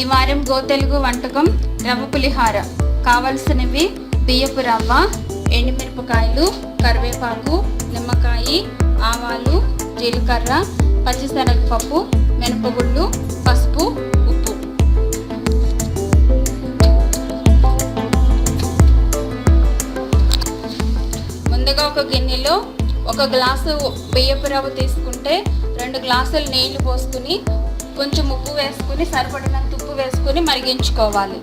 ఈ వారం గో తెలుగు వంటకం రవ్వ పులిహార. కావలసినవి బియ్యపు రవ్వ ఎండుమిరపకాయలు కరివేపాకు నిమ్మకాయ ఆవాలు జీలకర్ర పచ్చిశనగపప్పు మినపగుళ్ళు పసుపు ఉప్పు. ముందుగా ఒక గిన్నెలో ఒక గ్లాసు బియ్యపు రవ్వ తీసుకుంటే రెండు గ్లాసులు నీళ్ళు పోసుకుని కొంచెం ఉప్పు వేసుకుని సరిపడినంత ఉప్పు వేసుకుని మరిగించుకోవాలి.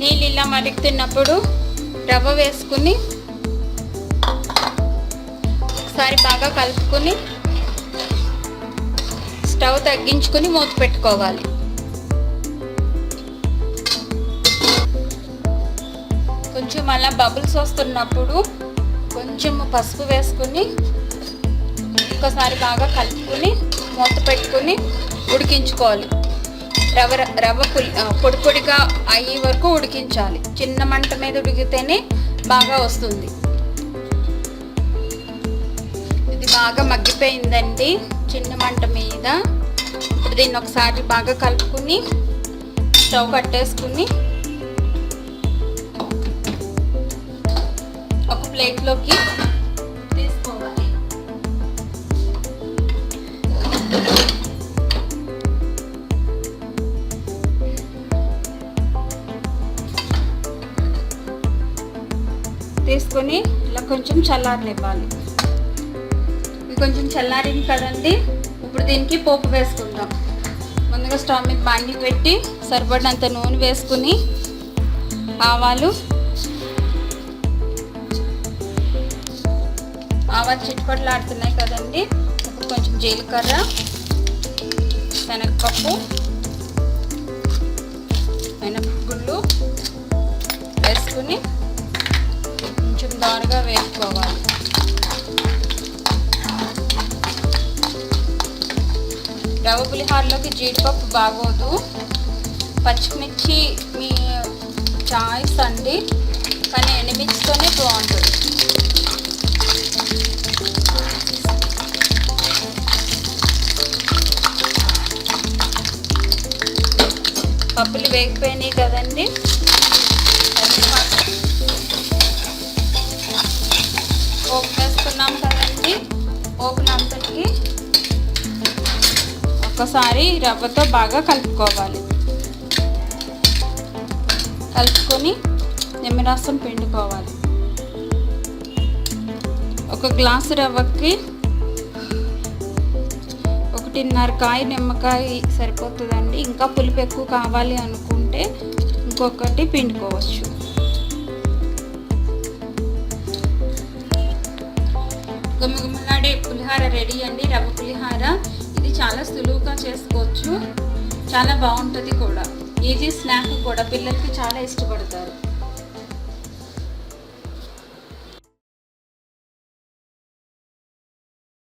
నీళ్ళు ఇలా మరుగుతున్నప్పుడు రవ్వ వేసుకుని ఒకసారి బాగా కలుపుకొని స్టవ్ తగ్గించుకుని మూత పెట్టుకోవాలి. కొంచెం అలా బబుల్స్ వస్తున్నప్పుడు కొంచెం పసుపు వేసుకుని ఒక్కసారి బాగా కలుపుకొని మూత పెట్టుకుని ఉడికించుకోవాలి. రవ్వ రవ్వ పొడి పొడిగా అయ్యే వరకు ఉడికించాలి. చిన్న మంట మీద ఉడికితేనే బాగా వస్తుంది. ఇది బాగా మగ్గిపోయిందండి. చిన్న మంట మీద. ఇప్పుడు దీన్ని ఒకసారి బాగా కలుపుకుని స్టవ్ కట్టేసుకుని ప్లేట్లోకి తీసుకోవాలి. తీసుకొని ఇలా కొంచెం చల్లారనివ్వాలి. ఇది కొంచెం చల్లారింది కదండి ఇప్పుడు దీనికి పోపు వేసుకుందాం. ముందుగా స్టవ్ మీద బాండి పెట్టి సరిపడినంత నూనె వేసుకుని ఆవాలు ఆవాలు చిట్టుపట్లు ఆడుతున్నాయి కదండి. ఇప్పుడు కొంచెం జీలకర్ర శనగపప్పు మినపగుళ్ళు వేసుకుని కొంచెం దారుగా వేసుకోవాలి. రవ్వ పులిహారలోకి జీడిపప్పు బాగోదు. పచ్చిమిర్చి మీ చాయిస్ అండి. కానీ ఎండుమిర్చితోనే బాగుంటుంది. పప్పులు వేగిపోయినాయి కదండి. పోపు వేసుకున్నాం కదండి. పోపునంతటికి ఒక్కసారి రవ్వతో బాగా కలుపుకోవాలి. కలుపుకొని నిమ్మరసం పిండుకోవాలి. ఒక గ్లాసు రవ్వకి ఒకటిన్నర కాయ నిమ్మకాయ సరిపోతుందండి. ఇంకా పులుపు ఎక్కువ కావాలి అనుకుంటే ఇంకొకటి పిండుకోవచ్చు. గుమగుమలాడే పులిహార రెడీ అండి. రవ్వ పులిహార. ఇది చాలా సులువుగా చేసుకోవచ్చు. చాలా బాగుంటుంది కూడా. ఈజీ స్నాక్ కూడా. పిల్లలకి చాలా ఇష్టపడతారు.